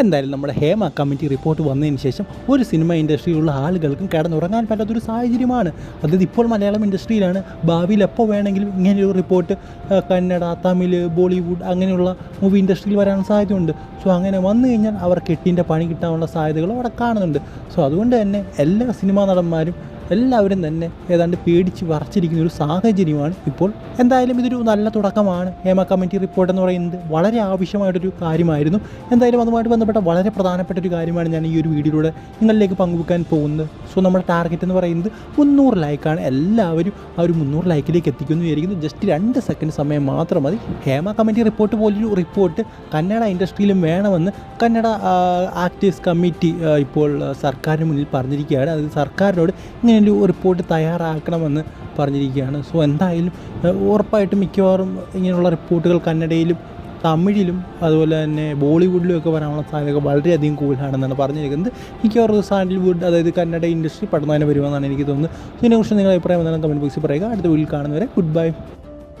എന്തായാലും നമ്മുടെ Hema committee report വന്നതിന് ശേഷം ഒരു സിനിമ ഇൻഡസ്ട്രിയിലുള്ള ആളുകൾക്കും കിടന്നുറങ്ങാൻ പറ്റാത്തൊരു സാഹചര്യമാണ്. അതായത് ഇപ്പോൾ മലയാളം ഇൻഡസ്ട്രിയിലാണ്. ഭാവിയിൽ എപ്പോൾ വേണമെങ്കിലും ഇങ്ങനെയൊരു റിപ്പോർട്ട് കന്നഡ തമിഴ് ബോളിവുഡ് അങ്ങനെയുള്ള മൂവി ഇൻഡസ്ട്രിയിൽ വരാൻ സാധ്യതയുണ്ട്. സോ അങ്ങനെ വന്നു കഴിഞ്ഞാൽ അവർ എട്ടിന്റെ പണി കിട്ടാനുള്ള സാധ്യതകൾ അവിടെ കാണുന്നുണ്ട്. സോ അതുകൊണ്ട് തന്നെ എല്ലാ സിനിമാ നടന്മാരും എല്ലാവരും തന്നെ ഏതാണ്ട് പേടിച്ച് വറച്ചിരിക്കുന്ന ഒരു സാഹചര്യമാണ് ഇപ്പോൾ. എന്തായാലും ഇതൊരു നല്ല തുടക്കമാണ്. ഹേമ കമ്മിറ്റി റിപ്പോർട്ട് എന്ന് പറയുന്നത് വളരെ ആവശ്യമായിട്ടൊരു കാര്യമായിരുന്നു. എന്തായാലും അതുമായിട്ട് ബന്ധപ്പെട്ട വളരെ പ്രധാനപ്പെട്ട ഒരു കാര്യമാണ് ഞാൻ ഈ ഒരു വീഡിയോയിലൂടെ നിങ്ങളിലേക്ക് പങ്കുവെക്കാൻ പോകുന്നത്. സോ നമ്മുടെ ടാർഗറ്റ് എന്ന് പറയുന്നത് മുന്നൂറ് ലൈക്കാണ് എല്ലാവരും ആ ഒരു മുന്നൂറ് ലൈക്കിലേക്ക് എത്തിക്കുന്നു വിചാരിക്കുന്നു. ജസ്റ്റ് രണ്ട് സെക്കൻഡ് സമയം മാത്രം മതി. ഹേമ കമ്മിറ്റി റിപ്പോർട്ട് പോലൊരു റിപ്പോർട്ട് കന്നഡ ഇൻഡസ്ട്രിയിലും വേണമെന്ന് കന്നഡ ആക്ടേഴ്സ് കമ്മിറ്റി ഇപ്പോൾ സർക്കാരിന് മുന്നിൽ പറഞ്ഞിരിക്കുകയാണ്. അത് സർക്കാരിനോട് ഇങ്ങനെയൊരു റിപ്പോർട്ട് തയ്യാറാക്കണമെന്ന് പറഞ്ഞിരിക്കുകയാണ്. സോ എന്തായാലും ഉറപ്പായിട്ടും മിക്കവാറും ഇങ്ങനെയുള്ള റിപ്പോർട്ടുകൾ കന്നഡയിലും തമിഴിലും അതുപോലെ തന്നെ ബോളിവുഡിലും ഒക്കെ വരാനുള്ള സാധ്യത വളരെയധികം കൂടുതലാണെന്നാണ് പറഞ്ഞിരിക്കുന്നത്. മിക്കവാറും സാൻഡൽവുഡ് അതായത് കന്നഡ ഇൻഡസ്ട്രി പഠനം തന്നെ വരുമെന്നാണ് എനിക്ക് തോന്നുന്നത്. ഇതിനെക്കുറിച്ച് നിങ്ങളുടെ അഭിപ്രായം എന്താണ് കമന്റ് ബോക്സിൽ പറയുക. അടുത്ത വീട്ടിൽ കാണുന്നവരെ ഗുഡ് ബൈ.